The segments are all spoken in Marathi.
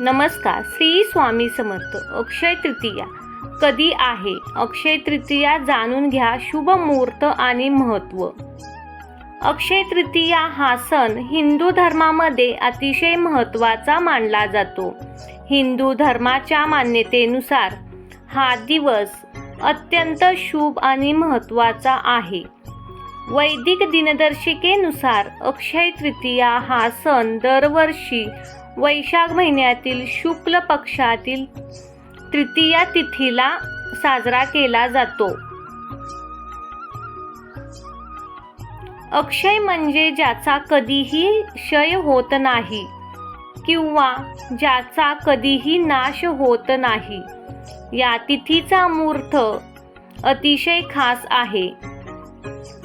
नमस्कार श्री स्वामी समर्थ अक्षय तृतीया. कधी आहे? अक्षय तृतीया जाणून घ्या शुभ मुहूर्त आणि महत्त्व अक्षय तृतीया हा सण हिंदू धर्मामध्ये अतिशय महत्त्वाचा मानला जातो. हिंदू धर्माच्या मान्यतेनुसार हा दिवस अत्यंत शुभ आणि महत्त्वाचा आहे. वैदिक दिनदर्शिकेनुसार अक्षय तृतीया हा सण दरवर्षी वैशाख महिन्यातील शुक्ल पक्षातील तृतीया तिथीला साजरा केला जातो. अक्षय म्हणजे ज्याचा कधीही क्षय होत नाही किंवा ज्याचा कधीही नाश होत नाही. या तिथीचा मूर्त अतिशय खास आहे.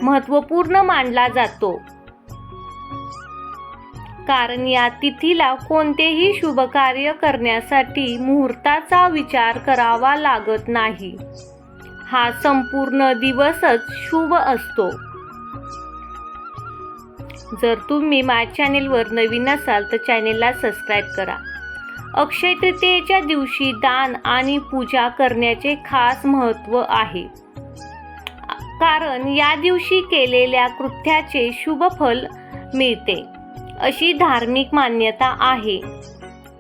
महत्त्वपूर्ण मानला जातो. कारण या तिथीला कोणतेही शुभ कार्य करण्यासाठी मुहूर्ताचा विचार करावा लागत नाही. हा संपूर्ण दिवसच शुभ असतो. जर तुम्ही माझ्या चॅनेलवर नवीन असाल तर चॅनेलला सबस्क्राईब करा. अक्षय तृतीयेच्या दिवशी दान आणि पूजा करण्याचे खास महत्त्व आहे. कारण या दिवशी केलेल्या कृत्याचे शुभ फल मिळते. अशी धार्मिक मान्यता आहे.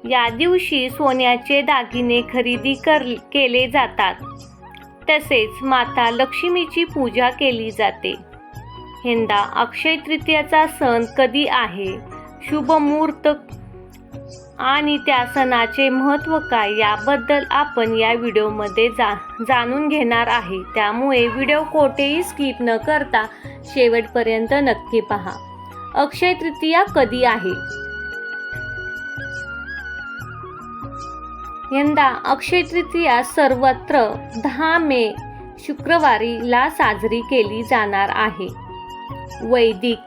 या दिवशी सोन्याचे दागिने खरेदी कर केले जातात. तसेच माता लक्ष्मीची पूजा केली जाते. यंदा अक्षय तृतीयाचा सण कधी आहे? शुभ मुहूर्त आणि त्या सणाचे महत्त्व काय? याबद्दल आपण या व्हिडिओमध्ये जा जाणून घेणार आहे. त्यामुळे व्हिडिओ कोठेही स्किप न करता शेवटपर्यंत नक्की पहा. अक्षय तृतीया कधी आहे? यंदा अक्षय तृतीया सर्वत्र दहा मे शुक्रवारीला साजरी केली जाणार आहे. वैदिक.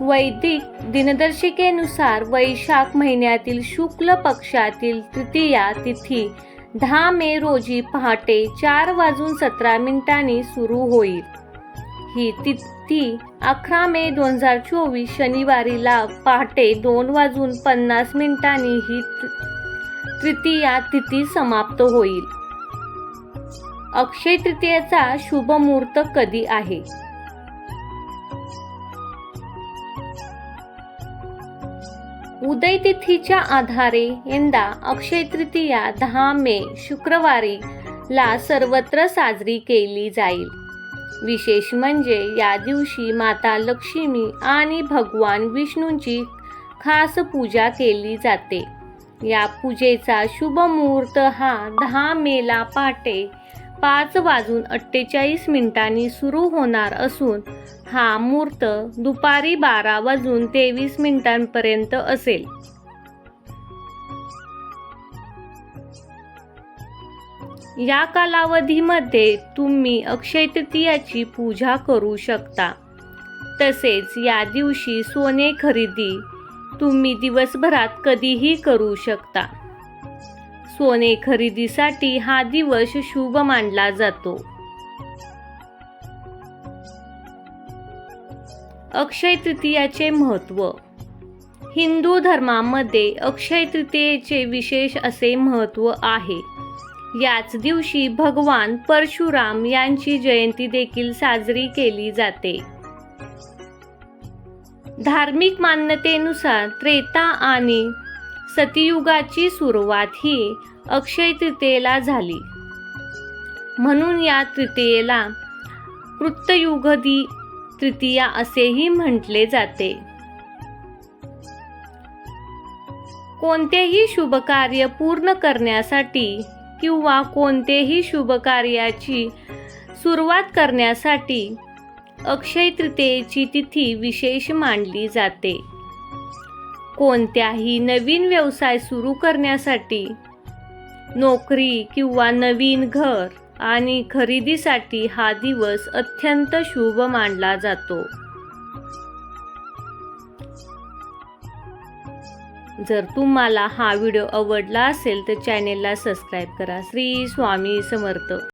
वैदिक दिनदर्शिकेनुसार वैशाख महिन्यातील शुक्ल पक्षातील तृतीया तिथी दहा मे रोजी पहाटे चार वाजून सतरा मिनिटांनी सुरू होईल. ही ती अकरा मे दोन हजार चोवीस शनिवारीला पहाटे दोन वाजून पन्नास मिनिटांनी ही तृतीया तिथी समाप्त होईल. अक्षय तृतीयेचा शुभ मुहूर्त कधी आहे? उदय तिथीच्या आधारे यंदा अक्षय तृतीया दहा मे शुक्रवारी ला सर्वत्र साजरी केली जाईल. विशेष म्हणजे या दिवशी माता लक्ष्मी आणि भगवान विष्णूंची खास पूजा केली जाते. या पूजेचा शुभ मुहूर्त हा दहा मेला पहाटे पाच वाजून अठ्ठेचाळीस मिनिटांनी सुरू होणार असून हा मुहूर्त दुपारी बारा वाजून तेवीस मिनिटांपर्यंत असेल. या कालावधीमध्ये तुम्ही अक्षय तृतीयाची पूजा करू शकता. तसेच या दिवशी सोने खरेदी तुम्ही दिवसभरात कधीही करू शकता. सोने खरेदीसाठी हा दिवस शुभ मानला जातो. अक्षय तृतीयाचे महत्त्व हिंदू धर्मामध्ये अक्षय तृतीयेचे विशेष असे महत्त्व आहे. याच दिवशी भगवान परशुराम यांची जयंती देखील साजरी केली जाते. धार्मिक मान्यतेनुसार त्रेता आणि सतयुगाची सुरुवात ही अक्षय तृतीयेला झाली. म्हणून या तृतीयेला कृतयुगदी तृतीया असेही म्हटले जाते. कोणतेही शुभ कार्य पूर्ण करण्यासाठी किंवा कोणतेही शुभ कार्याची सुरुवात करण्यासाठी अक्षय तृतीयेची तिथी विशेष मानली जाते. कोणत्याही नवीन व्यवसाय सुरू करण्यासाठी नोकरी किंवा नवीन घर आणि खरेदीसाठी हा दिवस अत्यंत शुभ मानला जातो. जर तुम्हाला हा व्हिडिओ आवडला असेल तर चॅनेलला सबस्क्राईब करा. श्री स्वामी समर्थ.